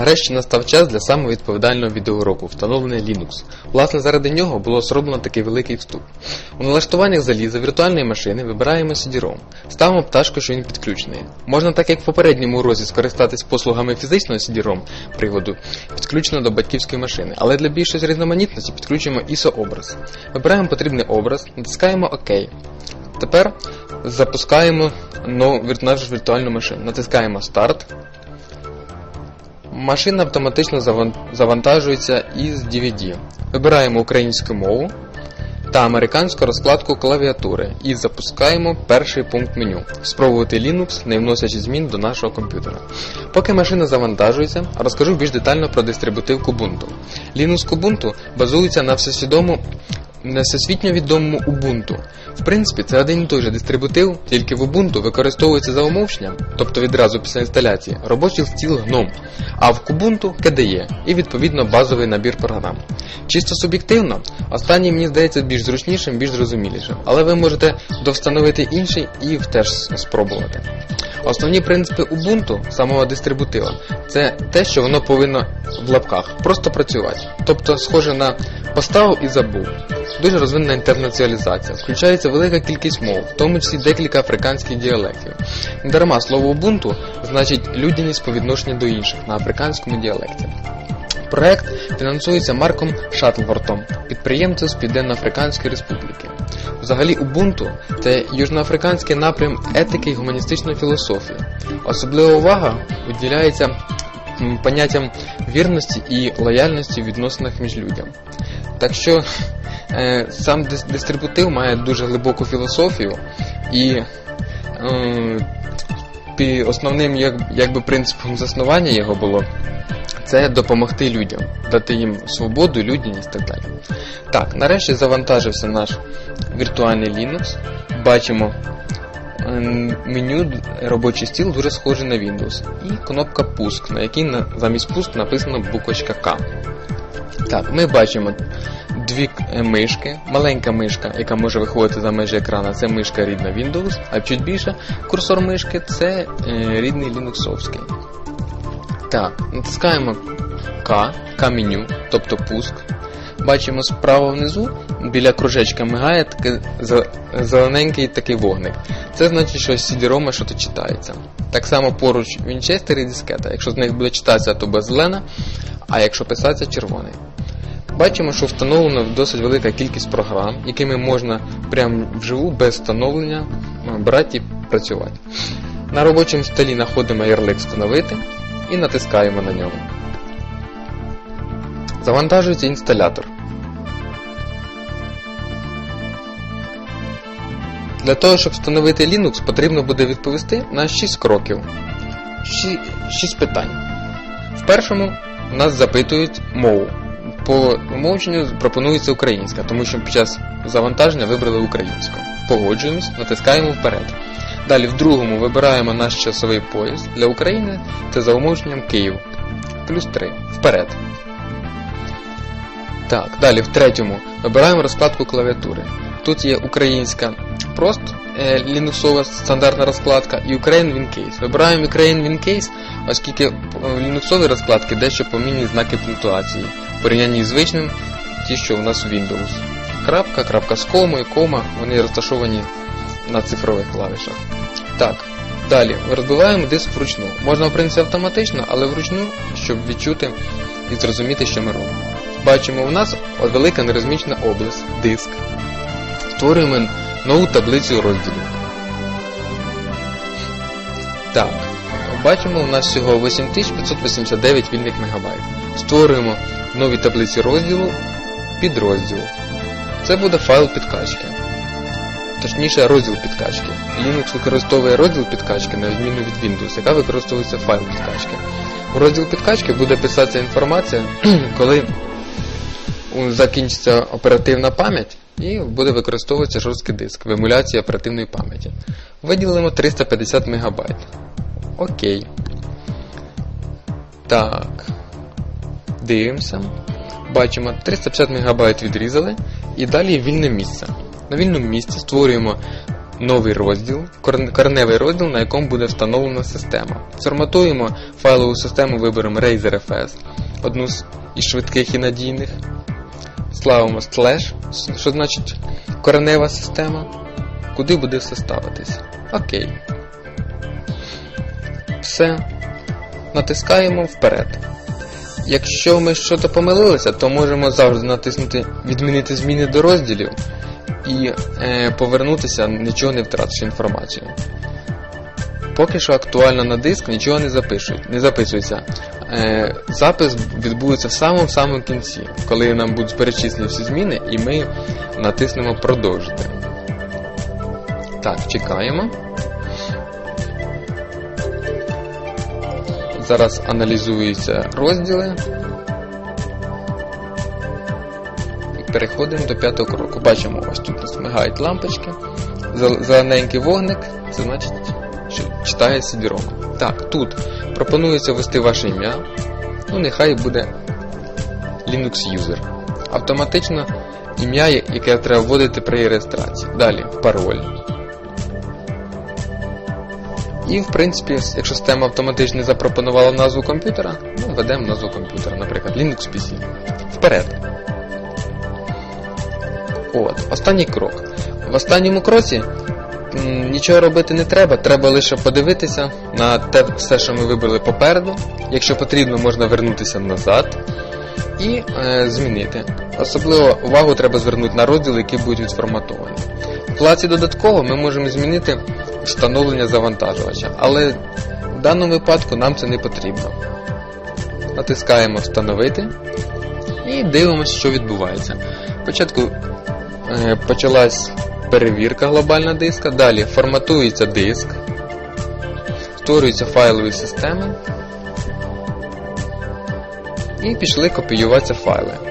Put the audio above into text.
Нарешті настав час для самого відповідального відеоуроку встановлення Linux. Власне, заради нього було зроблено такий великий вступ. У налаштуваннях заліза віртуальної машини вибираємо CD-ROM, ставимо пташку, що він підключений. Можна так як в попередньому урозі скористатись послугами фізичного CD-ROM приводу, підключено до батьківської машини, але для більшої різноманітності підключуємо ISO-образ. Вибираємо потрібний образ, натискаємо ОК. Тепер запускаємо нову віртуальну машину. Натискаємо Старт. Машина автоматично завантажується із DVD. Вибираємо українську мову та американську розкладку клавіатури і запускаємо перший пункт меню Спробувати Linux, не вносячи змін до нашого комп'ютера. Поки машина завантажується, розкажу більш детально про дистрибутив Kubuntu. Linux Kubuntu базується на всесвідому на всесвітньо відомому Ubuntu. В принципі, це один і той же дистрибутив, тільки в Ubuntu використовується за умовченням, тобто відразу після інсталяції, робочий стіл GNOME, а в Kubuntu KDE і відповідно базовий набір програм. Чисто суб'єктивно, останній мені здається більш зручнішим, більш зрозумілішим, але ви можете довстановити інший і теж спробувати. Основні принципи Ubuntu, самого дистрибутива, це те, що воно повинно в лапках просто працювати. Тобто схоже на поставив і забув. Дуже розвинена інтернаціалізація, включається велика кількість мов, в тому числі декілька африканських діалектів. Дарма слово Ubuntu значить людяність по відношенню до інших на африканському діалекті. Проект фінансується Марком Шаттлвортом, підприємцем з Південно-Африканської Республіки. Взагалі Ubuntu – це южноафриканський напрям етики і гуманістичної філософії. Особлива увага виділяється м, поняттям вірності і лояльності в відносинах між людям. Так що е, сам дистрибутив має дуже глибоку філософію і е, основним як, якби принципом заснування його було це допомогти людям, дати їм свободу, людяність і так далі. Так, нарешті завантажився наш віртуальний Linux. Бачимо ем, меню робочий стіл дуже схожий на Windows. І кнопка пуск, на якій замість пуск написано буквочка К. Так, ми бачимо дві е, мишки. Маленька мишка, яка може виходити за межі екрана, це мишка рідна Windows, а чуть більше курсор мишки це е, рідний Linuxовський. Так, натискаємо К, К-меню, тобто пуск. Бачимо справа внизу, біля кружечка мигає такий зелененький такий вогник. Це значить, що CD-ROM що то читається. Так само поруч Вінчестер і дискета. Якщо з них буде читатися, то буде зелена, а якщо писатися червоний. Бачимо, що встановлена досить велика кількість програм, якими можна прямо вживу без встановлення е, брати і працювати. На робочому столі знаходимо ярлик встановити і натискаємо на нього. Завантажується інсталятор. Для того, щоб встановити Linux, потрібно буде відповісти на 6 кроків. 6 питань. В першому нас запитують мову. По умовченню пропонується українська, тому що під час завантаження вибрали українську. Погоджуємось, натискаємо вперед. Далі в другому вибираємо наш часовий пояс. Для України це за умовченням Київ. Плюс 3. Вперед. Так, далі в третьому вибираємо розкладку клавіатури. Тут є українська прост лінуксова стандартна розкладка і Ukraine WinCase. Вибираємо Ukraine WinCase, оскільки е, в лінуксовій розкладці дещо помінні знаки пунктуації в порівнянні з звичним, ті, що у нас у Windows. Крапка, крапка з комою, кома, вони розташовані на цифрових клавішах. Так, далі розбиваємо диск вручну. Можна, в принципі, автоматично, але вручну, щоб відчути і зрозуміти, що ми робимо. Бачимо, у нас велика нерозмічена область, диск. Створюємо нову таблицю розділів. Так, бачимо, у нас всього 8589 вільних мегабайт. Створюємо в новій таблиці розділу підрозділ. Це буде файл підкачки. Точніше, розділ підкачки. Linux використовує розділ підкачки на відміну від Windows, яка використовується файл підкачки. У розділ підкачки буде писатися інформація, коли закінчиться оперативна пам'ять і буде використовуватися жорсткий диск в емуляції оперативної пам'яті. Виділимо 350 МБ. Окей. Так. Дивимося. Бачимо, 350 МБ відрізали і далі вільне місце. На вільному місці створюємо новий розділ, корн- кореневий розділ, на якому буде встановлена система. Сформатуємо файлову систему, виберемо RazerFS, одну з швидких і надійних. Славимо слеш, що значить коренева система. Куди буде все ставитись? Окей. Все. Натискаємо вперед. Якщо ми щось помилилися, то можемо завжди натиснути Відмінити зміни до розділів і е, повернутися, нічого не втративши інформацію. Поки що актуально на диск нічого не запишуть, не записується. Е, запис відбудеться в самому самому кінці, коли нам будуть перечислені всі зміни, і ми натиснемо продовжити. Так, чекаємо. Зараз аналізуються розділи. Переходимо до п'ятого кроку. Бачимо, ось тут нас лампочки. Зел- Зелененький вогник, це значить, читає CD-ROM. Так, тут пропонується ввести ваше ім'я. Ну, нехай буде Linux User. Автоматично ім'я, яке треба вводити при реєстрації. Далі пароль. І, в принципі, якщо система автоматично запропонувала назву комп'ютера, ну, введемо назву комп'ютера, наприклад, Linux PC. Вперед. От, останній крок. В останньому кроці нічого робити не треба, треба лише подивитися на те все, що ми вибрали попереду. Якщо потрібно, можна вернутися назад і е, змінити. Особливо увагу треба звернути на розділи, які будуть відформатовані. В вкладці додатково ми можемо змінити встановлення завантажувача, але в даному випадку нам це не потрібно. Натискаємо Встановити і дивимося, що відбувається. Спочатку е, почалась перевірка глобальна диска, далі форматується диск, створюються файлові системи. І пішли копіюватися файли.